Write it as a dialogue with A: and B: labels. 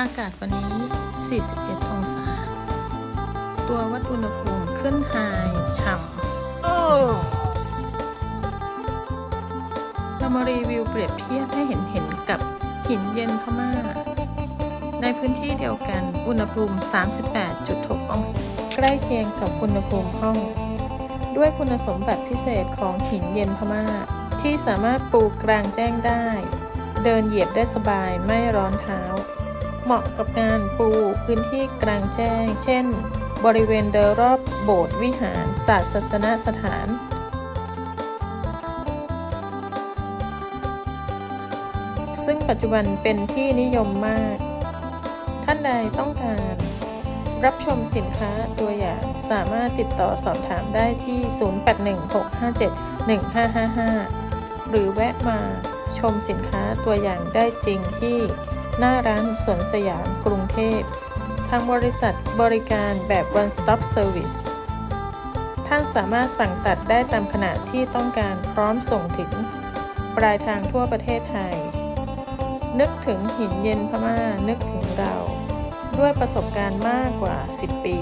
A: อากาศวันนี้ 41 องศา ตัววัดอุณหภูมิขึ้นไฮฉ่ำเรามารีวิวเปรียบเทียบให้เห็นเห็นกับหินเย็นพม่า ในพื้นที่เดียวกันอุณหภูมิ 38.6 องศา ใกล้เคียงกับอุณหภูมิห้อง ด้วยคุณสมบัติพิเศษของหินเย็นพม่า ที่สามารถปลูกกลางแจ้งได้ เดินเหยียบได้สบายไม่ร้อนเท้า เหมาะกับการปูพื้นที่กลางแจ้ง เช่น บริเวณโดยรอบโบสถ์วิหารศาสนสถาน ซึ่งปัจจุบันเป็นที่นิยมมาก ท่านใดต้องการรับชมสินค้าตัวอย่างสามารถติดต่อสอบถามได้ที่ 0816571555 หรือแวะมาชมสินค้าตัวอย่างได้จริงที่ หน้าร้านสวนสยามกรุงเทพ ทางบริษัทบริการแบบ one stop service ท่านสามารถสั่งตัดได้ตามขนาดที่ต้องการพร้อมส่งถึง ปลายทางทั่วประเทศไทย นึกถึงหินเย็นพม่านึกถึงเรา ด้วยประสบการณ์มากกว่า 10 ปี